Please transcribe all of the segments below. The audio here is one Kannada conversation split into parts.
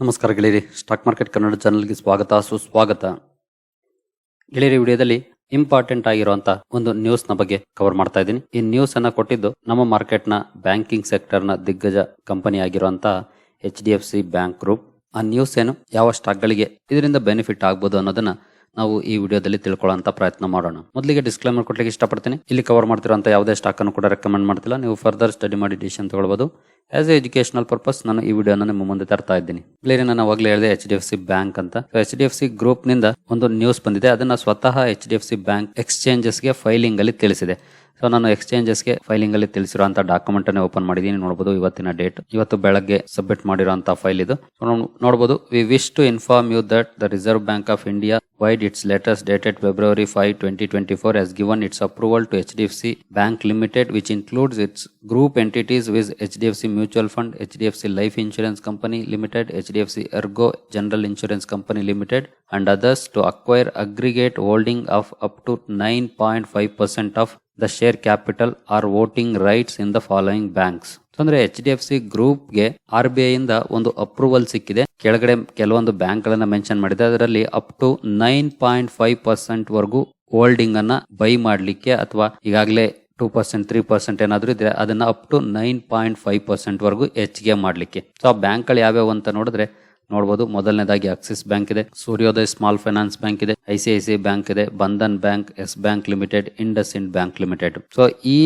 ನಮಸ್ಕಾರ ಗೆಳೆಯರಿ. ಸ್ಟಾಕ್ ಮಾರ್ಕೆಟ್ ಕನ್ನಡ ಚಾನಲ್ಗೆ ಸ್ವಾಗತ, ಸುಸ್ವಾಗತ. ಗೆಳೆಯರಿ ವಿಡಿಯೋದಲ್ಲಿ ಇಂಪಾರ್ಟೆಂಟ್ ಆಗಿರುವಂತ ಒಂದು ನ್ಯೂಸ್ನ ಬಗ್ಗೆ ಕವರ್ ಮಾಡ್ತಾ ಇದ್ದೀನಿ. ಈ ನ್ಯೂಸ್ ಅನ್ನ ಕೊಟ್ಟಿದ್ದು ನಮ್ಮ ಮಾರ್ಕೆಟ್ನ ಬ್ಯಾಂಕಿಂಗ್ ಸೆಕ್ಟರ್ನ ದಿಗ್ಗಜ ಕಂಪನಿ ಆಗಿರುವಂತ H D F C bank group ಆ ನ್ಯೂಸ್ ಏನು? ಯಾವ ಸ್ಟಾಕ್ ಗಳಿಗೆ ಇದರಿಂದ ಬೆನಿಫಿಟ್ ಆಗ್ಬೋದು ಅನ್ನೋದನ್ನ ನಾವು ಈ ವಿಡಿಯೋದಲ್ಲಿ ತಿಳ್ಕೊಳ್ಳೋಂತ ಪ್ರಯತ್ನ ಮಾಡೋಣ. ಮೊದಲಿಗೆ ಡಿಸ್ಕ್ಲೇಮರ್ ಕೊಡ್ಲಿಕ್ಕೆ ಇಷ್ಟಪಡ್ತೀನಿ. ಇಲ್ಲಿ ಕವರ್ ಮಾಡ್ತಿರೋಂಥ ಯಾವುದೇ ಸ್ಟಾಕ್ ಅನ್ನು ಕೂಡ ರೆಕಮೆಂಡ್ ಮಾಡ್ತಿಲ್ಲ. ನೀವು ಫರ್ದರ್ ಸ್ಟಡಿ ಮಾಡಿ ಡಿಸಿಷನ್ ತಗೊಳ್ಬಹುದು ಆಸ್ ಎ ಎಜುಕೇಶನಲ್ ಪರ್ಪಸ್ ನಾನು ಈ ವಿಡಿಯೋನ ನಿಮ್ಮ ಮುಂದೆ ತರ್ತಾ ಇದ್ದೀನಿ. ಕ್ಲಿಯರ್ ನಾನು ಅವಾಗಲೇ ಹೇಳಿದೆ H D F C bank ಅಂತ. ಎಚ್ ಡಿ ಎಫ್ ಸಿ ಗ್ರೂಪ್ನಿಂದ ಒಂದು ನ್ಯೂಸ್ ಬಂದಿದೆ. ಅದನ್ನ ಸ್ವತಃ H D F C bank ಎಕ್ಸ್ಚೇಂಜಸ್ಗೆ filing ಅಲ್ಲಿ ತಿಳಿಸಿದೆ. ಸೊ ನಾನು ಎಕ್ಸ್ಚೇಂಜಸ್ಗೆ ಫೈಲಿಂಗ್ ಅಲ್ಲಿ ತಿಳಿಸಿರುವಂತ ಡಾಕ್ಯುಮೆಂಟ್ ಅನ್ನು ಓಪನ್ ಮಾಡಿದೀನಿ ನೋಡಬಹುದು ಇವತ್ತಿನ ಡೇಟ್ ಇವತ್ತು ಬೆಳಗ್ಗೆ ಸಬ್ಮಿಟ್ ಮಾಡಿರುವಂತಹ ಫೈಲ್ ಇದು. ನೋಡಬಹುದು we wish to inform you that the reserve bank of India its latest dated February 5, 2024 has given its approval to HDFC Bank Limited which includes its group entities with HDFC Mutual Fund, HDFC Life Insurance Company Limited, HDFC Ergo General Insurance Company Limited and others to acquire aggregate holding of up to 9.5% of the share capital or voting rights in the following banks. ಅಂದ್ರೆ ಎಚ್ ಡಿ ಎಫ್ ಸಿ ಗ್ರೂಪ್ಗೆ ಆರ್ ಬಿ ಐ ಇಂದ ಒಂದು ಅಪ್ರೂವಲ್ ಸಿಕ್ಕಿದೆ. ಕೆಳಗಡೆ ಕೆಲವೊಂದು ಬ್ಯಾಂಕ್ ಗಳನ್ನ ಮೆನ್ಷನ್ ಮಾಡಿದೆ. ಅದರಲ್ಲಿ up to nine point five percent ವರೆಗೂ ಹೋಲ್ಡಿಂಗ್ ಅನ್ನ ಬೈ ಮಾಡ್ಲಿಕ್ಕೆ ಅಥವಾ ಈಗಾಗಲೇ ಟೂ ಪರ್ಸೆಂಟ್, ತ್ರೀ ಪರ್ಸೆಂಟ್ ಏನಾದರೂ ಇದ್ರೆ ಅದನ್ನ up to nine point five percent ವರೆಗೂ ಹೆಚ್ಚಿಗೆ ಮಾಡ್ಲಿಕ್ಕೆ. ಸೊ ಆ ಬ್ಯಾಂಕ್ಗಳು ಯಾವ್ಯಾವ ಅಂತ ನೋಡಿದ್ರೆ ನೋಡಬಹುದು ಮೊದಲನೇದಾಗಿ ಆಕ್ಸಿಸ್ ಬ್ಯಾಂಕ್ ಇದೆ. ಸೂರ್ಯೋದಯ ಸ್ಮಾಲ್ ಫೈನಾನ್ಸ್ ಬ್ಯಾಂಕ್ ಇದೆ. ಐಸಿಐಸಿ ಬ್ಯಾಂಕ್ ಇದೆ. Bandhan bank yes bank limited IndusInd bank limited so ಈ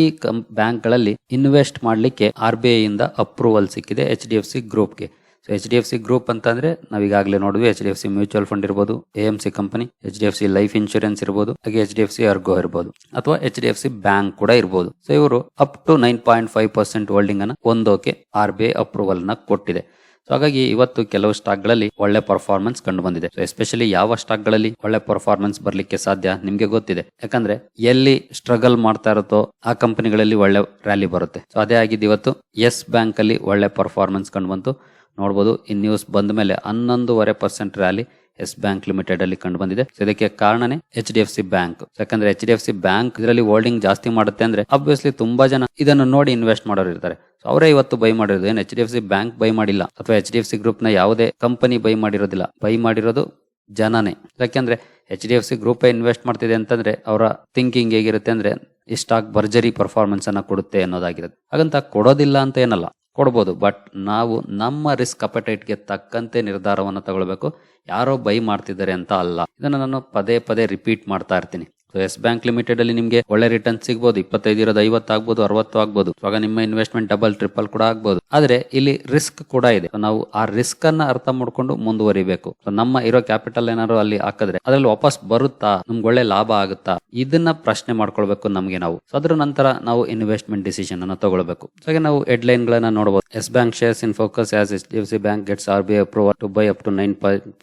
ಬ್ಯಾಂಕ್ಗಳಲ್ಲಿ ಇನ್ವೆಸ್ಟ್ ಮಾಡ್ಲಿಕ್ಕೆ ಆರ್ ಬಿ ಐ ಇಂದ ಅಪ್ರೂವಲ್ ಸಿಕ್ಕಿದೆ H D F C ಗ್ರೂಪ್ಗೆ so H D F C group ಅಂತಂದ್ರೆ ನಾವು ಈಗಾಗಲೇ ನೋಡಿದ್ವಿ H D F C mutual fund ಇರ್ಬೋದು A M C company H D F C life insurance ಇರ್ಬೋದು, ಹಾಗೆ H D F C Ergo ಇರ್ಬೋದು, ಅಥವಾ H D F C bank ಕೂಡ ಇರ್ಬೋದು. ಸೊ ಇವರು up to nine point five percent holding ಅನ್ನ ಒಂದೋಕೆ ಆರ್ ಬಿ ಐ ಅಪ್ರೂವಲ್ನ ಕೊಟ್ಟಿದೆ. ಸೊ ಹಾಗಾಗಿ ಇವತ್ತು ಕೆಲವು ಸ್ಟಾಕ್ಗಳಲ್ಲಿ ಒಳ್ಳೆ ಪರ್ಫಾರ್ಮೆನ್ಸ್ ಕಂಡು ಬಂದಿದೆ ಎಸ್ಪೆಷಲಿ ಯಾವ ಸ್ಟಾಕ್ಗಳಲ್ಲಿ ಒಳ್ಳೆ ಪರ್ಫಾರ್ಮೆನ್ಸ್ ಬರಲಿಕ್ಕೆ ಸಾಧ್ಯ ನಿಮ್ಗೆ ಗೊತ್ತಿದೆ. ಯಾಕಂದ್ರೆ ಎಲ್ಲಿ ಸ್ಟ್ರಗಲ್ ಮಾಡ್ತಾ ಇರುತ್ತೋ ಆ ಕಂಪನಿಗಳಲ್ಲಿ ಒಳ್ಳೆ ರ್ಯಾಲಿ ಬರುತ್ತೆ. ಸೊ ಅದೇ ಆಗಿದ್ದು ಇವತ್ತು ಎಸ್ ಬ್ಯಾಂಕ್ ಅಲ್ಲಿ ಒಳ್ಳೆ ಪರ್ಫಾರ್ಮೆನ್ಸ್ ಕಂಡು ಬಂತು ನೋಡಬಹುದು ಈ ನ್ಯೂಸ್ ಬಂದ ಮೇಲೆ ಹನ್ನೊಂದೂವರೆ percent rally yes bank limited ಅಲ್ಲಿ ಕಂಡು ಬಂದಿದೆ. ಇದಕ್ಕೆ ಕಾರಣನೇ H D F C bank. ಯಾಕಂದ್ರೆ H D F C bank ಇದರಲ್ಲಿ ಹೋಲ್ಡಿಂಗ್ ಜಾಸ್ತಿ ಮಾಡುತ್ತೆ ಅಂದ್ರೆ ಅಬ್ವಿಯಸ್ಲಿ ತುಂಬಾ ಜನ ಇದನ್ನು ನೋಡಿ ಇನ್ವೆಸ್ಟ್ ಮಾಡೋರು ಇರ್ತಾರೆ. ಅವರೇ ಇವತ್ತು ಬೈ ಮಾಡಿರೋದು. ಏನು H D F C bank buy ಮಾಡಿಲ್ಲ. ಅಥವಾ ಎಚ್ ಡಿ ಎಫ್ ಸಿ ಗ್ರೂಪ್ನ ಯಾವುದೇ ಕಂಪನಿ ಬೈ ಮಾಡಿರೋದಿಲ್ಲ. ಬೈ ಮಾಡಿರೋದು ಜನನೇ. ಯಾಕೆಂದ್ರೆ H D F C group invest ಮಾಡ್ತಿದೆ ಅಂತಂದ್ರೆ ಅವರ ಥಿಂಕಿಂಗ್ ಹೇಗಿರುತ್ತೆ ಅಂದ್ರೆ ಈ ಸ್ಟಾಕ್ ಭರ್ಜರಿ ಪರ್ಫಾರ್ಮೆನ್ಸ್ ಅನ್ನ ಕೊಡುತ್ತೆ ಅನ್ನೋದಾಗಿರುತ್ತೆ. ಹಾಗಂತ ಕೊಡೋದಿಲ್ಲ ಅಂತ ಏನಲ್ಲ. ಕೊಡ್ಬೋದು. ಬಟ್ ನಾವು ನಮ್ಮ ರಿಸ್ಕ್ ಅಪಟೈಟ್ಗೆ ತಕ್ಕಂತೆ ನಿರ್ಧಾರವನ್ನು ತಗೊಳ್ಬೇಕು. ಯಾರೋ ಬೈ ಮಾಡ್ತಿದ್ದಾರೆ ಅಂತ ಅಲ್ಲ. ಇದನ್ನ ನಾನು ಪದೇ ಪದೇ ರಿಪೀಟ್ ಮಾಡ್ತಾ ಇರ್ತೀನಿ. ಸೊ ಎಸ್ ಬ್ಯಾಂಕ್ ಲಿಮಿಟೆಡ್ ಅಲ್ಲಿ ನಿಮಗೆ ಒಳ್ಳೆ ರಿಟರ್ನ್ ಸಿಗ್ಬೋದು. ಇಪ್ಪತ್ತೈದು, ಇರೋದು ಐವತ್ತು ಆಗ್ಬೋದು, ಅರವತ್ತು ಆಗ್ಬೋದು. ಇವಾಗ ನಿಮ್ಮ ಇನ್ವೆಸ್ಟ್ಮೆಂಟ್ ಡಬಲ್ ಟ್ರಿಪಲ್ ಕೂಡ ಆಗ್ಬೋದು. ಆದ್ರೆ ಇಲ್ಲಿ ರಿಸ್ಕ್ ಕೂಡ ಇದೆ. ನಾವು ಆ ರಿಸ್ಕ್ ಅನ್ನ ಅರ್ಥ ಮಾಡ್ಕೊಂಡು ಮುಂದುವರಿಬೇಕು. ಸೊ ನಮ್ಮ ಇರೋ ಕ್ಯಾಪಿಟಲ್ ಏನಾದ್ರು ಅಲ್ಲಿ ಹಾಕಿದ್ರೆ ಅದ್ರಲ್ಲಿ ವಾಪಸ್ ಬರುತ್ತಾ? ನಮ್ಗೆ ಒಳ್ಳೆ ಲಾಭ ಆಗುತ್ತಾ? ಇದನ್ನ ಪ್ರಶ್ನೆ ಮಾಡ್ಕೊಳ್ಬೇಕು ನಮಗೆ ನಾವು. ಸೊ ಅದ್ರ ನಂತರ ನಾವು ಇನ್ವೆಸ್ಟ್ಮೆಂಟ್ ಡಿಸಿಷನ್ ಅನ್ನ ತಗೊಳ್ಬೇಕು. ಹಾಗೆ ನಾವು ಹೆಡ್ ಲೈನ್ ಗಳನ್ನ ನೋಡಬಹುದು yes bank shares in focus as H D F C bank gets R B approval to buy up to nine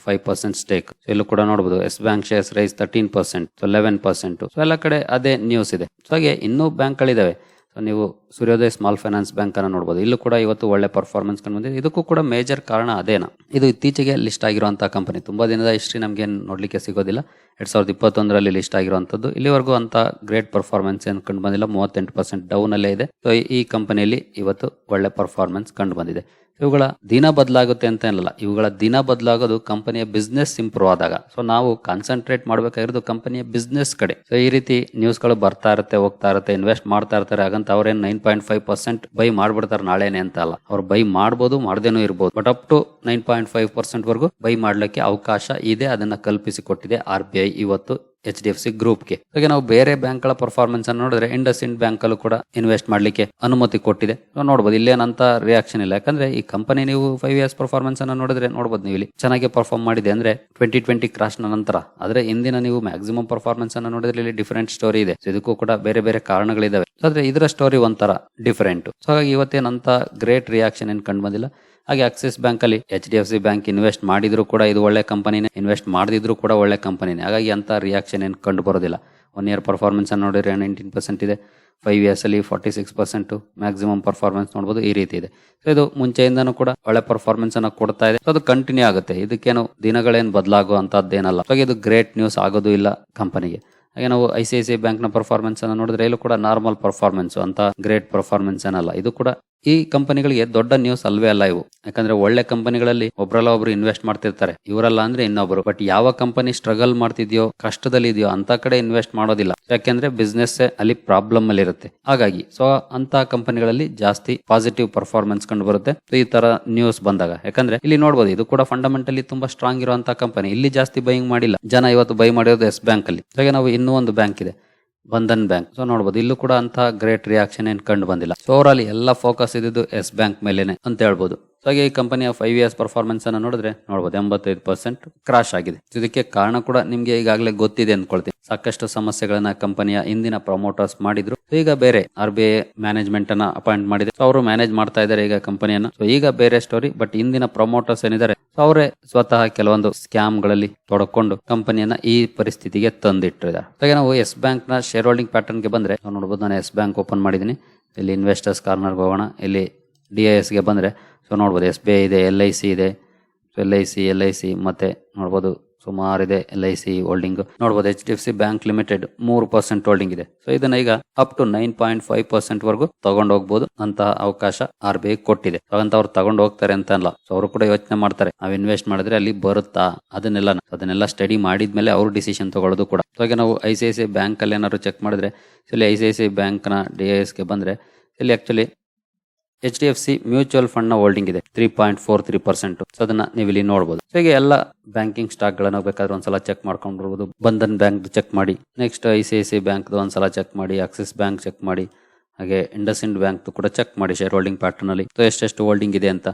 five percent stake ಇಲ್ಲೂ ಕೂಡ ನೋಡಬಹುದು yes bank shares rise thirteen percent eleven percent so ಎಲ್ಲ ಕಡೆ ಅದೇ ನ್ಯೂಸ್ ಇದೆ. ಸೊ ಹಾಗೆ ಇನ್ನೂ ಬ್ಯಾಂಕ್ಗಳಿದಾವೆ ಸೊ ನೀವು ಸೂರ್ಯೋದಯ ಸ್ಮಾಲ್ ಫೈನಾನ್ಸ್ ಬ್ಯಾಂಕ್ ಅನ್ನು ನೋಡಬಹುದು ಇಲ್ಲೂ ಕೂಡ ಇವತ್ತು ಒಳ್ಳೆ ಪರ್ಫಾರ್ಮೆನ್ಸ್ ಕಂಡು ಬಂದಿದೆ. ಇದಕ್ಕೂ ಕೂಡ ಮೇಜರ್ ಕಾರಣ ಅದೇನಾ? ಇದು ಇತ್ತೀಚೆಗೆ ಲಿಸ್ಟ್ ಆಗಿರುವಂತಹ ಕಂಪನಿ ತುಂಬಾ ದಿನದ ಹಿಸ್ಟ್ರಿ ನಮಗೆ ನೋಡಲಿಕ್ಕೆ ಸಿಗೋದಿಲ್ಲ. ಎರಡ್ ಸಾವಿರದ ಇಪ್ಪತ್ತೊಂದರಲ್ಲಿ ಲಿಸ್ಟ್ ಆಗಿರುವಂಥದ್ದು. ಇಲ್ಲಿವರೆಗೂ ಅಂತ ಗ್ರೇಟ್ ಪರ್ಫಾರ್ಮೆನ್ಸ್ ಏನು ಕಂಡು ಬಂದಿಲ್ಲ. ಮೂವತ್ತೆಂಟು ಪರ್ಸೆಂಟ್ ಡೌನ್ ಅಲ್ಲೇ ಇದೆ. ಸೊ ಈ ಕಂಪನಿಯಲ್ಲಿ ಇವತ್ತು ಒಳ್ಳೆ ಪರ್ಫಾರ್ಮೆನ್ಸ್ ಕಂಡು ಬಂದಿದೆ. ಇವುಗಳ ದಿನ ಬದಲಾಗುತ್ತೆ ಅಂತ ಏನಲ್ಲ. ಇವುಗಳ ದಿನ ಬದಲಾಗೋದು ಕಂಪನಿಯ ಬಿಸ್ನೆಸ್ ಇಂಪ್ರೂವ್ ಆದಾಗ. ಸೊ ನಾವು ಕಾನ್ಸಂಟ್ರೇಟ್ ಮಾಡಬೇಕಾಗಿರೋದು ಕಂಪನಿಯ ಬಿಸ್ನೆಸ್ ಕಡೆ. ಸೊ ಈ ರೀತಿ ನ್ಯೂಸ್ಗಳು ಬರ್ತಾ ಇರುತ್ತೆ, ಹೋಗ್ತಾ ಇರುತ್ತೆ ಇನ್ವೆಸ್ಟ್ ಮಾಡ್ತಾ ಇರ್ತಾರೆ. ಹಾಗಂತ ಅವ್ರೇನ್ nine point five percent buy ಮಾಡ್ಬಿಡ್ತಾರೆ ನಾಳೆನೆ ಅಂತ ಅಲ್ಲ. ಅವ್ರು ಬೈ ಮಾಡ್ಬೋದು, ಮಾಡ್ದೇನೂ ಇರ್ಬೋದು. But up to nine point five percent ವರೆಗೂ ಬೈ ಮಾಡ್ಲಿಕ್ಕೆ ಅವಕಾಶ ಇದೆ, ಅದನ್ನ ಕಲ್ಪಿಸಿ ಕೊಟ್ಟಿದೆ ಆರ್ ಬಿ ಐ ಇವತ್ತು. ಎಚ್ ಡಿ ಎಫ್ ಸಿ ಗ್ರೂಪ್ಗೆ ಹಾಗೆ ನಾವು ಬೇರೆ ಬ್ಯಾಂಕ್ಗಳ ಪರ್ಫಾರ್ಮೆನ್ಸ್ ಅನ್ನು ನೋಡಿದ್ರೆ ಇಂಡಸ್ ಇಂಡ್ ಬ್ಯಾಂಕ್ ಅಲ್ಲೂ ಕೂಡ ಇನ್ವೆಸ್ಟ್ ಮಾಡ್ಲಿಕ್ಕೆ ಅನುಮತಿ ಕೊಟ್ಟಿದೆ. ನೋಡಬಹುದು ಇಲ್ಲೇನಂತ ರಿಯಾಕ್ಷನ್ ಇಲ್ಲ. ಯಾಕಂದ್ರೆ ಈ ಕಂಪನಿ ನೀವು ಫೈವ್ ಇಯರ್ಸ್ ಪರ್ಫಾರ್ಮೆನ್ಸ್ ಅನ್ನು ನೋಡಿದ್ರೆ ನೋಡಬಹುದು ನೀವು ಇಲ್ಲಿ. ಚೆನ್ನಾಗಿ ಪರ್ಫಾರ್ಮ್ ಮಾಡಿದೆ ಅಂದ್ರೆ ಟ್ವೆಂಟಿ ಟ್ವೆಂಟಿ ಕ್ರಾಶ್ ನಂತರ. ಆದ್ರೆ ಇಂದಿನ ನೀವು ಮ್ಯಾಕ್ಸಿಮಮ್ ಪರ್ಫಾರ್ಮೆನ್ಸ್ ಅನ್ನು ನೋಡಿದ್ರೆ ಇಲ್ಲಿ ಡಿಫರೆಂಟ್ ಸ್ಟೋರಿ ಇದೆ. ಇದಕ್ಕೂ ಕೂಡ ಬೇರೆ ಬೇರೆ ಕಾರಣಗಳಿದಾವೆ. ಆದ್ರೆ ಇದರ ಸ್ಟೋರಿ ಒಂಥರ ಡಿಫರೆಂಟ್ ಸೊ ಹಾಗಾಗಿ ಇವತ್ತೇನಂತ ಗ್ರೇಟ್ ರಿಯಾಕ್ಷನ್ ಏನ್ ಕಂಡು ಬಂದಿಲ್ಲ. ಹಾಗೆ ಆಕ್ಸಿಸ್ ಬ್ಯಾಂಕ್ ಅಲ್ಲಿ H D F C bank invest ಮಾಡಿದ್ರು ಕೂಡ ಇದು ಒಳ್ಳೆ ಕಂಪನಿನೇ ಇನ್ವೆಸ್ಟ್ ಮಾಡಿದ್ರು ಕೂಡ ಒಳ್ಳೆ ಕಂಪನಿನೇ ಹಾಗಾಗಿ ಅಂತ ರಿಯಾಕ್ಷನ್ ಏನು ಕಂಡು ಬರೋದಿಲ್ಲ. ಒನ್ ಇಯರ್ ಪರ್ಫಾರ್ಮೆನ್ಸ್ ಅನ್ನು ನೋಡಿದ್ರೆ ನೈನ್ಟೀನ್ ಪರ್ಸೆಂಟ್ ಇದೆ. ಫೈವ್ ಇಯರ್ಸ್ ಅಲ್ಲಿ forty six percent maximum performance ನೋಡಬಹುದು ಈ ರೀತಿ ಇದೆ. ಸೊ ಇದು ಮುಂಚೆಯಿಂದನೂ ಕೂಡ ಒಳ್ಳೆ ಪರ್ಫಾರ್ಮೆನ್ಸ್ ಅನ್ನ ಕೊಡ್ತಾ ಇದೆ. ಅದು ಕಂಟಿನ್ಯೂ ಆಗುತ್ತೆ. ಇದಕ್ಕೇನು ದಿನಗಳೇನು ಬದಲಾಗುವಂತದ್ದೇನಲ್ಲ. ಹಾಗೆ ಇದು ಗ್ರೇಟ್ ನ್ಯೂಸ್ ಆಗೋದು ಇಲ್ಲ ಕಂಪನಿಗೆ ಹಾಗೆ ನಾವು ಐ ಸಿ ಐ ಸಿ ಬ್ಯಾಂಕ್ನ ಪರ್ಫಾರ್ಮೆನ್ಸ್ ಅನ್ನು ನೋಡಿದ್ರೆ ಇಲ್ಲೂ ಕೂಡ ನಾರ್ಮಲ್ ಪರ್ಫಾರ್ಮೆನ್ಸ್ ಅಂತ ಗ್ರೇಟ್ ಪರ್ಫಾರ್ಮೆನ್ಸ್ ಏನಲ್ಲ ಇದು ಕೂಡ ಈ ಕಂಪನಿಗಳಿಗೆ ದೊಡ್ಡ ನ್ಯೂಸ್ ಅಲ್ವೇ ಅಲ್ಲ ಇವು. ಯಾಕಂದ್ರೆ ಒಳ್ಳೆ ಕಂಪನಿಗಳಲ್ಲಿ ಒಬ್ರಲ್ಲ ಒಬ್ರು ಇನ್ವೆಸ್ಟ್ ಮಾಡ್ತಿರ್ತಾರೆ. ಇವರಲ್ಲ ಅಂದ್ರೆ ಇನ್ನೊಬ್ರು. ಬಟ್ ಯಾವ ಕಂಪನಿ ಸ್ಟ್ರಗಲ್ ಮಾಡ್ತಿದ್ಯೋ, ಕಷ್ಟದಲ್ಲಿ ಇದೆಯೋ ಅಂತ ಕಡೆ ಇನ್ವೆಸ್ಟ್ ಮಾಡೋದಿಲ್ಲ. ಯಾಕೆಂದ್ರೆ ಬಿಸ್ನೆಸ್ ಅಲ್ಲಿ ಪ್ರಾಬ್ಲಮ್ ಅಲ್ಲಿ ಇರುತ್ತೆ. ಹಾಗಾಗಿ ಸೊ ಅಂತ ಕಂಪನಿಗಳಲ್ಲಿ ಜಾಸ್ತಿ ಪಾಸಿಟಿವ್ ಪರ್ಫಾರ್ಮೆನ್ಸ್ ಕಂಡು ಬರುತ್ತೆ. ಈ ತರ ನ್ಯೂಸ್ ಬಂದಾಗ. ಯಾಕಂದ್ರೆ ಇಲ್ಲಿ ನೋಡಬಹುದು ಇದು ಕೂಡ ಫಂಡಮೆಂಟಲಿ ತುಂಬಾ ಸ್ಟ್ರಾಂಗ್ ಇರುವಂತಹ ಕಂಪನಿ ಇಲ್ಲಿ ಜಾಸ್ತಿ ಬೈಯಿಂಗ್ ಮಾಡಿಲ್ಲ. ಜನ ಇವತ್ತು ಬೈ ಮಾಡಿರೋದು ಎಸ್ ಬ್ಯಾಂಕ್ ಅಲ್ಲಿ. ಹಾಗೆ ನಾವು ಇನ್ನೂ ಒಂದು ಬ್ಯಾಂಕ್ ಇದೆ. ಬಂಧನ್ ಬ್ಯಾಂಕ್. ಸೊ ನೋಡಬಹುದು ಇಲ್ಲೂ ಕೂಡ ಅಂತ ಗ್ರೇಟ್ ರಿಯಾಕ್ಷನ್ ಏನ್ ಕಂಡು ಬಂದಿಲ್ಲ. ಸೊ ಓವರ್ ಎಲ್ಲ ಫೋಕಸ್ ಇದ್ದಿದ್ದು ಎಸ್ ಬ್ಯಾಂಕ್ ಮೇಲೇನೆ ಅಂತ ಹೇಳ್ಬಹುದು ಸೊ ಹಾಗೆ ಈ ಕಂಪನಿಯ ಫೈವ್ ಇಯರ್ಸ್ ಪರ್ಫಾರ್ಮೆನ್ಸ್ ಅನ್ನ ನೋಡಿದ್ರೆ ನೋಡಬಹುದು ಎಂಬತ್ತೈದು ಪರ್ಸೆಂಟ್ ಕ್ರಾಶ್ ಆಗಿದೆ. ಇದಕ್ಕೆ ಕಾರಣ ಕೂಡ ನಿಮ್ಗೆ ಈಗಾಗಲೇ ಗೊತ್ತಿದೆ ಅಂದ್ಕೊಳ್ತೀನಿ. ಸಾಕಷ್ಟು ಸಮಸ್ಯೆಗಳನ್ನ ಕಂಪನಿಯ ಹಿಂದಿನ ಪ್ರಮೋಟರ್ಸ್ ಮಾಡಿದ್ರು. ಈಗ ಬೇರೆ ಆರ್ ಬಿ ಐ ಮ್ಯಾನೇಜ್ಮೆಂಟ್ ಅನ್ನ ಅಪಾಯಿಂಟ್ ಮಾಡಿದ್ರು. ಅವರು ಮ್ಯಾನೇಜ್ ಮಾಡ್ತಾ ಇದ್ದಾರೆ ಈಗ ಕಂಪನಿಯನ್ನ. ಸೊ ಈಗ ಬೇರೆ ಸ್ಟೋರಿ ಬಟ್ ಹಿಂದಿನ ಪ್ರಮೋಟರ್ಸ್ ಏನಿದ್ದಾರೆ? ಅವರೇ ಸ್ವತಃ ಕೆಲವೊಂದು ಸ್ಕ್ಯಾಮ್ಗಳಲ್ಲಿ ತೊಡಕೊಂಡು ಕಂಪನಿಯನ್ನ ಈ ಪರಿಸ್ಥಿತಿಗೆ ತಂದಿಟ್ಟಿದ್ದಾರೆ. ಹಾಗೆ ನಾವು ಎಸ್ ಬ್ಯಾಂಕ್ನ ಶೇರ್ ಹೋಲ್ಡಿಂಗ್ ಪ್ಯಾಟರ್ನ್ಗೆ ಬಂದ್ರೆ ನಾವು ನೋಡಬಹುದು ನಾನು ಎಸ್ ಬ್ಯಾಂಕ್ ಓಪನ್ ಮಾಡಿದ್ದೀನಿ ಇಲ್ಲಿ ಇನ್ವೆಸ್ಟರ್ಸ್ ಕಾರ್ನರ್ಗೆ ಹೋಗೋಣ. ಇಲ್ಲಿ ಡಿ ಐ ಎಸ್ಗೆ ಬಂದರೆ ಸೊ ನೋಡ್ಬೋದು ಎಸ್ ಬಿ ಐ ಇದೆ ಎಲ್ ಐ ಸಿ ಇದೆ. So L I C L I C ಮತ್ತೆ ನೋಡ್ಬೋದು ಸುಮಾರು ಇದೆ ಎಲ್ ಐ ಸಿ ಹೋಲ್ಡಿಂಗ್ ನೋಡಬಹುದು H D F C bank limited ಮೂರು ಪರ್ಸೆಂಟ್ ಹೋಲ್ಡಿಂಗ್ ಇದೆ. ಸೊ ಇದನ್ನ ಈಗ up to nine point five percent ವರೆಗೂ ತಗೊಂಡು ಹೋಗಬಹುದು ಅಂತ ಅವಕಾಶ ಆರ್ ಬಿ ಐ ಕೊಟ್ಟಿದೆ. ಅವ್ರು ತಗೊಂಡು ಹೋಗ್ತಾರೆ ಅಂತ ಅಲ್ಲ. ಸೊ ಅವರು ಕೂಡ ಯೋಚನೆ ಮಾಡ್ತಾರೆ. ನಾವು ಇನ್ವೆಸ್ಟ್ ಮಾಡಿದ್ರೆ ಅಲ್ಲಿ ಬರುತ್ತಾ? ಅದನ್ನೆಲ್ಲ ಅದನ್ನೆಲ್ಲ ಸ್ಟಡಿ ಮಾಡಿದ್ಮೇಲೆ ಅವ್ರು ಡಿಸಿಷನ್ ತಗೊಳ್ಳೋದು ಕೂಡ. ಸೊ ಹಾಗೆ ನಾವು I C I C bank ಅಲ್ಲಿ ಏನಾದ್ರು ಚೆಕ್ ಮಾಡಿದ್ರೆ, ಇಲ್ಲಿ ಐ ಸಿ ಐ ಸಿ ಬ್ಯಾಂಕ್ನ ಡಿ ಎಸ್ಗೆ ಬಂದ್ರೆ, ಇಲ್ಲಿ actually H D F C mutual ಫಂಡ್ನ holding ಇದೆ. Three point four three percent so ಅದನ್ನ ನೀವು ಇಲ್ಲಿ ನೋಡಬಹುದು ಸೊ ಹೀಗೆ ಎಲ್ಲ ಬ್ಯಾಂಕಿಂಗ್ ಸ್ಟಾಕ್ ಗಳನ್ನ ಬೇಕಾದ್ರೆ ಒಂದ್ಸಲ ಚೆಕ್ ಮಾಡ್ಕೊಂಡಿರ್ಬೋದು. ಬಂಧನ್ ಬ್ಯಾಂಕ್ ಚೆಕ್ ಮಾಡಿ. Next I C I C bank ಒಂದ್ಸಲ ಚೆಕ್ ಮಾಡಿ. ಆಕ್ಸಿಸ್ ಬ್ಯಾಂಕ್ ಚೆಕ್ ಮಾಡಿ. ಹಾಗೆ ಇಂಡಸ್ ಇಂಡ್ ಬ್ಯಾಂಕ್ ಕೂಡ ಚೆಕ್ ಮಾಡಿ ಶೇರ್ ಹೋಲ್ಡಿಂಗ್ ಪ್ಯಾಟರ್ನ್ ಅಲ್ಲಿ. ಸೊ ಎಷ್ಟೆಷ್ಟು ಹೋಲ್ಡಿಂಗ್ ಇದೆ ಅಂತ.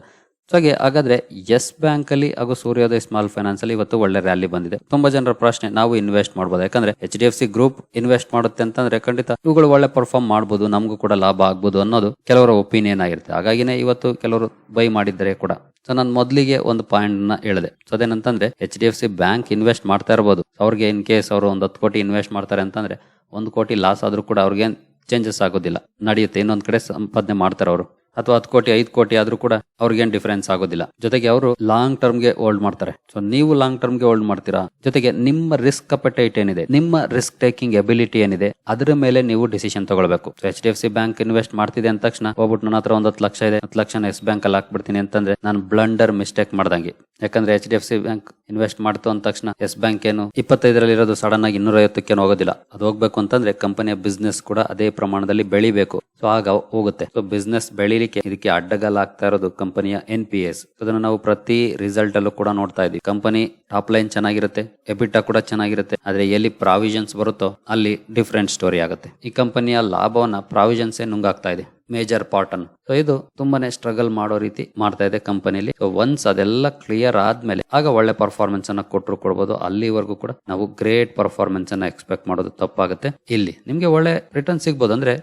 ಸೊ ಹಾಗೆ ಹಾಗಾದ್ರೆ ಎಸ್ ಬ್ಯಾಂಕ್ ಅಲ್ಲಿ ಹಾಗೂ ಸೂರ್ಯೋದಯ ಸ್ಮಾಲ್ ಫೈನಾನ್ಸ್ ಅಲ್ಲಿ ಇವತ್ತು ಒಳ್ಳೆ ರ್ಯಾಲಿ ಬಂದಿದೆ. ತುಂಬಾ ಜನರ ಪ್ರಶ್ನೆ, ನಾವು ಇನ್ವೆಸ್ಟ್ ಮಾಡಬಹುದು ಯಾಕಂದ್ರೆ H D F C group invest ಮಾಡುತ್ತೆ ಅಂತಂದ್ರೆ ಖಂಡಿತ ಇವುಗಳು ಒಳ್ಳೆ ಪರ್ಫಾರ್ಮ್ ಮಾಡಬಹುದು ನಮಗೂ ಕೂಡ ಲಾಭ ಆಗ್ಬೋದು ಅನ್ನೋದು ಕೆಲವರ ಒಪಿನಿಯನ್ ಆಗಿರುತ್ತೆ. ಹಾಗಾಗಿನೇ ಇವತ್ತು ಕೆಲವರು ಬೈ ಮಾಡಿದ್ದಾರೆ ಕೂಡ. ಸೊ ನಾನು ಮೊದಲಿಗೆ ಒಂದು ಪಾಯಿಂಟ್ನ ಹೇಳಿದೆ. So ಅದೇನಂತಂದ್ರೆ H D F C bank invest ಮಾಡ್ತಾ ಇರಬಹುದು ಅವ್ರಿಗೆ ಇನ್ ಕೇಸ್ ಅವರು ಒಂದು ಹತ್ತು ಕೋಟಿ ಇನ್ವೆಸ್ಟ್ ಮಾಡ್ತಾರೆ ಅಂತಂದ್ರೆ ಒಂದು ಕೋಟಿ ಲಾಸ್ ಆದ್ರೂ ಕೂಡ ಅವ್ರಿಗೆ ಚೇಂಜಸ್ ಆಗೋದಿಲ್ಲ. ನಡೆಯುತ್ತೆ. ಇನ್ನೊಂದ್ ಕಡೆ ಸಂಪಾದನೆ ಮಾಡ್ತಾರೆ ಅವರು. ಅಥವಾ ಹತ್ತು ಕೋಟಿ, ಐದು ಕೋಟಿ ಆದ್ರೂ ಕೂಡ ಅವ್ರಿಗೇನ್ ಡಿಫರೆನ್ಸ್ ಆಗೋದಿಲ್ಲ. ಜೊತೆಗೆ ಅವರು ಲಾಂಗ್ ಟರ್ಮ್ಗೆ ಹೋಲ್ಡ್ ಮಾಡ್ತಾರೆ. ಸೊ ನೀವು ಲಾಂಗ್ ಟರ್ಮ್ಗೆ ಹೋಲ್ಡ್ ಮಾಡ್ತೀರಾ? ಜೊತೆಗೆ ನಿಮ್ಮ ರಿಸ್ಕ್ ಅಪಟೈಟ್ ಏನಿದೆ? ನಿಮ್ಮ ರಿಸ್ಕ್ ಟೇಕಿಂಗ್ ಎಬಿಲಿಟಿ ಏನಿದೆ? ಅದರ ಮೇಲೆ ನೀವು ಡಿಸಿಷನ್ ತಗೊಳ್ಬೇಕು. H D F C bank invest ಮಾಡ್ತಿದೆ ಅಂದ ತಕ್ಷಣ ಹೋಗ್ಬಿಟ್ಟು ನನ್ನ ಹತ್ರ ಒಂದ್ ಹತ್ತು ಲಕ್ಷ ಇದೆ. ಹತ್ತು ಲಕ್ಷ ಎಸ್ ಬ್ಯಾಂಕ್ ಅಲ್ಲಿ ಹಾಕ್ಬಿಡ್ತೀನಿ ಅಂತಂದ್ರೆ ನಾನು ಬ್ಲಂಡರ್ ಮಿಸ್ಟೇಕ್ ಮಾಡ್ದಂಗೆ. ಯಾಕಂದ್ರೆ H D F C bank invest ಮಾಡ್ತು ಅಂದ ತಕ್ಷಣ ಎಸ್ ಬ್ಯಾಂಕ್ ಏನು ಇಪ್ಪತ್ತೈದರಲ್ಲಿ ಇರೋದು ಸಡನ್ ಆಗಿ ಇನ್ನೂರ ಐವತ್ತಕ್ಕೇನು ಹೋಗೋದಿಲ್ಲ. ಅದು ಹೋಗ್ಬೇಕು ಅಂತಂದ್ರೆ ಕಂಪನಿಯ ಬಿಸ್ನೆಸ್ ಕೂಡ ಅದೇ ಪ್ರಮಾಣದಲ್ಲಿ ಬೆಳಿಬೇಕು. ಸೊ ಆಗ ಹೋಗುತ್ತೆ. ಸೊ ಬಿಸ್ನೆಸ್ ಬೆಳಿಲಿಕ್ಕೆ ಇದಕ್ಕೆ ಅಡ್ಡಗಾಲಾಗ್ತಾ ಇರೋದು ಕಂಪನಿಯ ಎನ್ ಪಿ ಎಸ್ ಅದನ್ನ ನಾವು ಪ್ರತಿ ರಿಸಲ್ಟ್ ಅಲ್ಲೂ ಕೂಡ ನೋಡ್ತಾ ಇದೀವಿ ಕಂಪನಿ ಟಾಪ್ ಲೈನ್ ಚೆನ್ನಾಗಿರುತ್ತೆ ಎಬಿಟಾ ಕೂಡ ಚೆನ್ನಾಗಿರುತ್ತೆ. ಆದ್ರೆ ಎಲ್ಲಿ ಪ್ರಾವಿಷನ್ಸ್ ಬರುತ್ತೋ ಅಲ್ಲಿ ಡಿಫ್ರೆಂಟ್ ಸ್ಟೋರಿ ಆಗುತ್ತೆ. ಈ ಕಂಪನಿಯ ಲಾಭವನ್ನ ಪ್ರಾವಿಷನ್ಸ್ ನುಂಗಾಗ್ತಾ ಇದೆ. ಮೇಜರ್ ಪಾರ್ಟ್ ಅನ್ನು. ಸೊ ಇದು ತುಂಬಾನೇ ಸ್ಟ್ರಗಲ್ ಮಾಡೋ ರೀತಿ ಮಾಡ್ತಾ ಇದೆ ಕಂಪನಿಲಿ ಸೊ ಒನ್ಸ್ ಅದೆಲ್ಲ ಕ್ಲಿಯರ್ ಆದ್ಮೇಲೆ ಆಗ ಒಳ್ಳೆ ಪರ್ಫಾರ್ಮೆನ್ಸ್ ಅನ್ನ ಕೊಟ್ಟರು ಕೊಡ್ಬೋದು. ಅಲ್ಲಿವರೆಗೂ ಕೂಡ ನಾವು ಗ್ರೇಟ್ ಪರ್ಫಾರ್ಮೆನ್ಸ್ ಅನ್ನ ಎಕ್ಸ್ಪೆಕ್ಟ್ ಮಾಡೋದು ತಪ್ಪಾಗುತ್ತೆ. ಇಲ್ಲಿ ನಿಮ್ಗೆ ಒಳ್ಳೆ ರಿಟರ್ನ್ ಸಿಗ್ಬೋದು ಅಂದ್ರೆ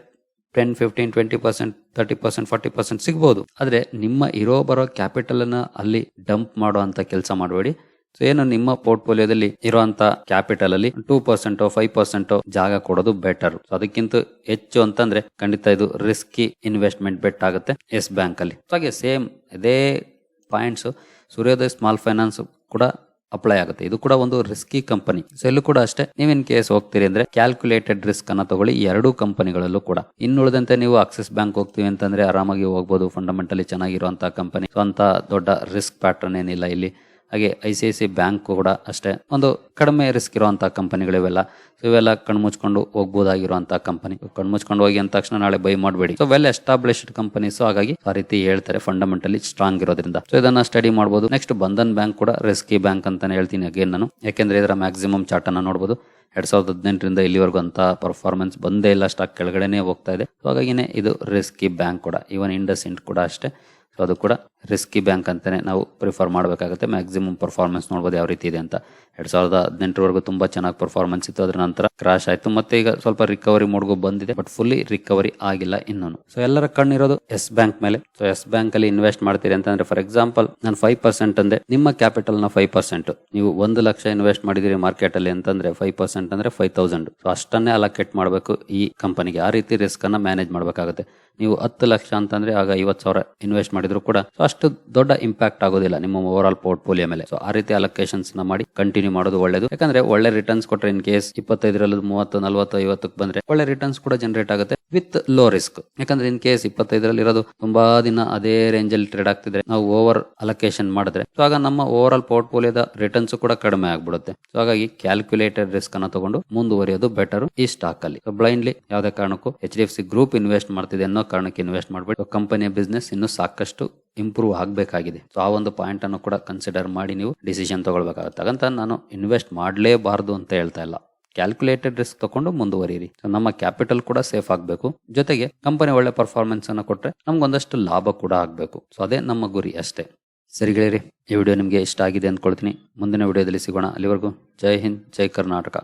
ten fifteen twenty percent thirty percent forty percent ಸಿಗ್ಬೋದು. ಆದ್ರೆ ನಿಮ್ಮ ಇರೋ ಬರೋ ಕ್ಯಾಪಿಟಲ್ ಅನ್ನ ಅಲ್ಲಿ ಡಂಪ್ ಮಾಡೋ ಅಂತ ಕೆಲಸ ಮಾಡಬೇಡಿ. ಸೊ ಏನು ನಿಮ್ಮ ಪೋರ್ಟ್ಫೋಲಿಯೋದಲ್ಲಿ ಇರುವಂತ ಕ್ಯಾಪಿಟಲ್ ಅಲ್ಲಿ ಟೂ ಪರ್ಸೆಂಟ್ ಫೈವ್ ಪರ್ಸೆಂಟ್ ಜಾಗ ಕೊಡೋದು ಬೆಟರ್ ಸೊ ಅದಕ್ಕಿಂತ ಹೆಚ್ಚು ಅಂತಂದ್ರೆ ಖಂಡಿತ ಇದು ರಿಸ್ಕಿ ಇನ್ವೆಸ್ಟ್ಮೆಂಟ್ ಬೆಟ್ ಆಗುತ್ತೆ ಎಸ್ ಬ್ಯಾಂಕ್ ಅಲ್ಲಿ. ಸೊ ಹಾಗೆ ಸೇಮ್ ಇದೇ ಪಾಯಿಂಟ್ಸ್ ಸೂರ್ಯೋದಯ ಸ್ಮಾಲ್ ಫೈನಾನ್ಸ್ ಕೂಡ ಅಪ್ಲೈ ಆಗುತ್ತೆ. ಇದು ಕೂಡ ಒಂದು ರಿಸ್ಕಿ ಕಂಪನಿ ಸೊ ಇಲ್ಲೂ ಕೂಡ ಅಷ್ಟೇ, ನೀವು ಇನ್ ಕೇಸ್ ಹೋಗ್ತೀರಿ ಅಂದ್ರೆ ಕ್ಯಾಲ್ಕುಲೇಟೆಡ್ ರಿಸ್ಕ್ ಅನ್ನ ತಗೊಳ್ಳಿ ಎರಡೂ ಕಂಪನಿಗಳಲ್ಲೂ ಕೂಡ. ಇನ್ನುಳಿದಂತೆ ನೀವು ಆಕ್ಸಿಸ್ ಬ್ಯಾಂಕ್ ಹೋಗ್ತೀವಿ ಅಂತಂದ್ರೆ ಆರಾಮಾಗಿ ಹೋಗ್ಬೋದು ಫಂಡಮೆಂಟಲಿ ಚೆನ್ನಾಗಿರುವಂತಹ ಕಂಪನಿ ಸೊ ಅಂತ ದೊಡ್ಡ ರಿಸ್ಕ್ ಪ್ಯಾಟರ್ನ್ ಏನಿಲ್ಲ ಇಲ್ಲಿ. ಹಾಗೆ I C I C bank ಕೂಡ ಅಷ್ಟೇ. ಒಂದು ಕಡಿಮೆ ರಿಸ್ಕ್ ಇರುವಂತಹ ಕಂಪನಿಗಳಿವೆಲ್ಲ ಸೊ ಇವೆಲ್ಲ ಕಣ್ಮುಚ್ಕೊಂಡು ಹೋಗ್ಬೋದಾಗಿರುವಂತಹ ಕಂಪನಿ. ಕಣ್ಮುಚ್ಕೊಂಡು ಹೋಗಿ ಅಂದ ತಕ್ಷಣ ನಾಳೆ ಬೈ ಮಾಡಬೇಡಿ. ಸೊ ವೆಲ್ ಎಸ್ಟಾಬ್ಲಿಷ್ಡ್ ಸೊ ಹಾಗಾಗಿ ಆ ರೀತಿ ಹೇಳ್ತಾರೆ ಫಂಡಮೆಂಟಲಿ ಸ್ಟ್ರಾಂಗ್ ಇರೋದ್ರಿಂದ. ಸೊ ಇದನ್ನ ಸ್ಟಡಿ ಮಾಡಬಹುದು ನೆಕ್ಸ್ಟ್ ಬಂಧನ್ ಬ್ಯಾಂಕ್ ಕೂಡ ರಿಸ್ಕಿ ಬ್ಯಾಂಕ್ ಅಂತಾನೆ ಹೇಳ್ತೀನಿ ಅಗೇನ್ ನಾನು. ಯಾಕೆಂದ್ರೆ ಇದರ ಮ್ಯಾಕ್ಸಿಮಮ್ ಚಾರ್ಟ್ ಅನ್ನ ನೋಡಬಹುದು ಎರಡ್ ಸಾವಿರದ ಹದಿನೆಂಟರಿಂದ ಇಲ್ಲಿವರೆಗೂ ಅಂತ ಪರ್ಫಾರ್ಮೆನ್ಸ್ ಬಂದೇ ಇಲ್ಲ. ಸ್ಟಾಕ್ ಕೆಳಗಡೆನೆ ಹೋಗ್ತಾ ಇದೆ. ಸೊ ಹಾಗಾಗಿನೇ ಇದು ರಿಸ್ಕಿ ಬ್ಯಾಂಕ್ ಕೂಡ. ಇವನ್ ಇಂಡಸ್ ಇಂಡ್ ಕೂಡ ಅಷ್ಟೇ. ಸೊ ಅದು ಕೂಡ ರಿಸ್ಕಿ ಬ್ಯಾಂಕ್ ಅಂತಲೇ ನಾವು ಪ್ರಿಫರ್ ಮಾಡಬೇಕಾಗುತ್ತೆ. ಮ್ಯಾಕ್ಸಿಮಮ್ ಪರ್ಫಾರ್ಮೆನ್ಸ್ ನೋಡ್ಬೋದು ಯಾವ ರೀತಿ ಇದೆ ಅಂತ. ಎರಡು ಸಾವಿರದ ಹದಿನೆಂಟರವರೆಗೂ ತುಂಬಾ ಚೆನ್ನಾಗಿ ಪರ್ಫಾರ್ಮೆನ್ಸ್ ಇತ್ತು. ಅದರ ನಂತರ ಕ್ರಾಶ್ ಆಯಿತು. ಮತ್ತೆ ಈಗ ಸ್ವಲ್ಪ ರಿಕವರಿ ಮೂಡ್ಗು ಬಂದಿದೆ ಬಟ್ ಫುಲ್ಲಿ ರಿಕವರಿ ಆಗಿಲ್ಲ ಇನ್ನೂ ಸೊ ಎಲ್ಲರ ಕಣ್ಣಿರೋದು ಎಸ್ ಬ್ಯಾಂಕ್ ಮೇಲೆ. ಸೊ ಎಸ್ ಬ್ಯಾಂಕ್ ಅಲ್ಲಿ ಇನ್ವೆಸ್ಟ್ ಮಾಡ್ತೀರಿ ಅಂತಂದ್ರೆ ಫಾರ್ ಎಕ್ಸಾಂಪಲ್ ನಾನು ಫೈವ್ ಪರ್ಸೆಂಟ್ ಅಂದ್ರೆ ನಿಮ್ಮ ಕ್ಯಾಪಿಟಲ್ನ ಫೈವ್ ಪರ್ಸೆಂಟ್ ನೀವು ಒಂದು ಲಕ್ಷ ಇನ್ವೆಸ್ಟ್ ಮಾಡಿದಿರಿ ಮಾರ್ಕೆಟ್ ಅಲ್ಲಿ ಅಂತಂದ್ರೆ ಫೈವ್ ಪರ್ಸೆಂಟ್ ಅಂದ್ರೆ ಫೈವ್ ತೌಸಂಡ್ ಸೊ ಅಷ್ಟನ್ನೇ ಅಲೋಕೇಟ್ ಮಾಡಬೇಕು ಈ ಕಂಪನಿಗೆ ಆ ರೀತಿ ರಿಸ್ಕ್ ಅನ್ನ ಮ್ಯಾನೇಜ್ ಮಾಡಬೇಕಾಗುತ್ತೆ. ನೀವು ಹತ್ತು ಲಕ್ಷ ಅಂತಂದ್ರೆ ಆಗ ಐವತ್ತು ಸಾವಿರ ಇನ್ವೆಸ್ಟ್ ಮಾಡಿದ್ರು ಕೂಡ. ಅಷ್ಟು ದೊಡ್ಡ ಇಂಪ್ಯಾಕ್ಟ್ ಆಗೋದಿಲ್ಲ ನಿಮ್ಮ ಓವರ್ ಆಲ್ ಪೋರ್ಟ್ಫೋಲಿಯೋ ಮೇಲೆ. ಸೊ ಆ ರೀತಿ ಅಲೋಕೇಶನ್ಸ್ನ ಮಾಡಿ ಕಂಟಿನ್ಯೂ ಮಾಡೋದು ಒಳ್ಳೇದು. ಯಾಕಂದ್ರೆ ಒಳ್ಳೆ ರಿಟರ್ನ್ಸ್ ಕೊಟ್ರೆ ಇನ್ ಕೇಸ್ ಇಪ್ಪತ್ತೈದರಲ್ಲಿ ಮೂವತ್ತು, ನಲ್ವತ್ತು, ಐವತ್ತಕ್ಕೆ ಬಂದ್ರೆ ಒಳ್ಳೆ ರಿಟರ್ನ್ಸ್ ಕೂಡ ಜನರೇಟ್ ಆಗುತ್ತೆ ವಿತ್ ಲೋ ರಿಸ್ಕ್ ಯಾಕಂದ್ರೆ ಇನ್ ಕೇಸ್ ಇಪ್ಪತ್ತೈದರಲ್ಲಿ ಇರೋದು ತುಂಬಾ ದಿನ ಅದೇ ರೇಂಜ್ ಅಲ್ಲಿ ಟ್ರೇಡ್ ಆಗ್ತಿದ್ರೆ ನಾವು ಓವರ್ ಅಲೋಕೇಶನ್ ಮಾಡಿದ್ರೆ. ಸೊ ಆಗ ನಮ್ಮ ಓವರ್ ಆಲ್ ಪೋರ್ಟ್ಫೋಲಿಯೋದ ರಿಟರ್ನ್ಸ್ ಕೂಡ ಕಡಿಮೆ ಆಗ್ಬಿಡುತ್ತೆ. ಸೊ ಹಾಗಾಗಿ ಕ್ಯಾಲ್ಕುಲೇಟೆಡ್ ರಿಸ್ಕ್ ಅನ್ನ ತಗೊಂಡು ಮುಂದುವರಿಯೋದು ಬೆಟರ್ ಈ ಸ್ಟಾಕ್ ಅಲ್ಲಿ. ಬ್ಲೈಂಡ್ಲಿ ಯಾವುದೇ ಕಾರಣಕ್ಕೂ H D F C group invest ಮಾಡ್ತಿದೆ ಅನ್ನೋ ಕಾರಣಕ್ಕೆ ಇನ್ವೆಸ್ಟ್ ಮಾಡಬೇಡಿ ಕಂಪನಿಯ ಬಿಸ್ನೆಸ್ ಇನ್ನೂ ಸಾಕಷ್ಟು ಇಂಪ್ರೂವ್ ಆಗಬೇಕಾಗಿದೆ. ಸೊ ಆ ಒಂದು ಪಾಯಿಂಟ್ ಅನ್ನು ಕೂಡ ಕನ್ಸಿಡರ್ ಮಾಡಿ ನೀವು ಡಿಸಿಷನ್ ತಗೊಳ್ಬೇಕಾಗುತ್ತೆ. ಹಾಗಂತ ನಾನು ಇನ್ವೆಸ್ಟ್ ಮಾಡಲೇಬಾರದು ಅಂತ ಹೇಳ್ತಾ ಇಲ್ಲ. ಕ್ಯಾಲ್ಕುಲೇಟೆಡ್ ರಿಸ್ಕ್ ತಗೊಂಡು ಮುಂದುವರಿಯಿರಿ. ಸೊ ನಮ್ಮ ಕ್ಯಾಪಿಟಲ್ ಕೂಡ ಸೇಫ್ ಆಗಬೇಕು. ಜೊತೆಗೆ ಕಂಪನಿ ಒಳ್ಳೆ ಪರ್ಫಾರ್ಮೆನ್ಸ್ ಅನ್ನು ಕೊಟ್ಟರೆ ನಮ್ಗೊಂದಷ್ಟು ಲಾಭ ಕೂಡ ಆಗಬೇಕು. ಸೊ ಅದೇ ನಮ್ಮ ಗುರಿ ಅಷ್ಟೇ. ಸರಿ ಗೆಳೆಯರಿ, ಈ ವಿಡಿಯೋ ನಿಮಗೆ ಇಷ್ಟ ಆಗಿದೆ ಅಂದ್ಕೊಳ್ತೀನಿ. ಮುಂದಿನ ವಿಡಿಯೋದಲ್ಲಿ ಸಿಗೋಣ. ಅಲ್ಲಿವರೆಗೂ ಜೈ ಹಿಂದ್, ಜೈ ಕರ್ನಾಟಕ.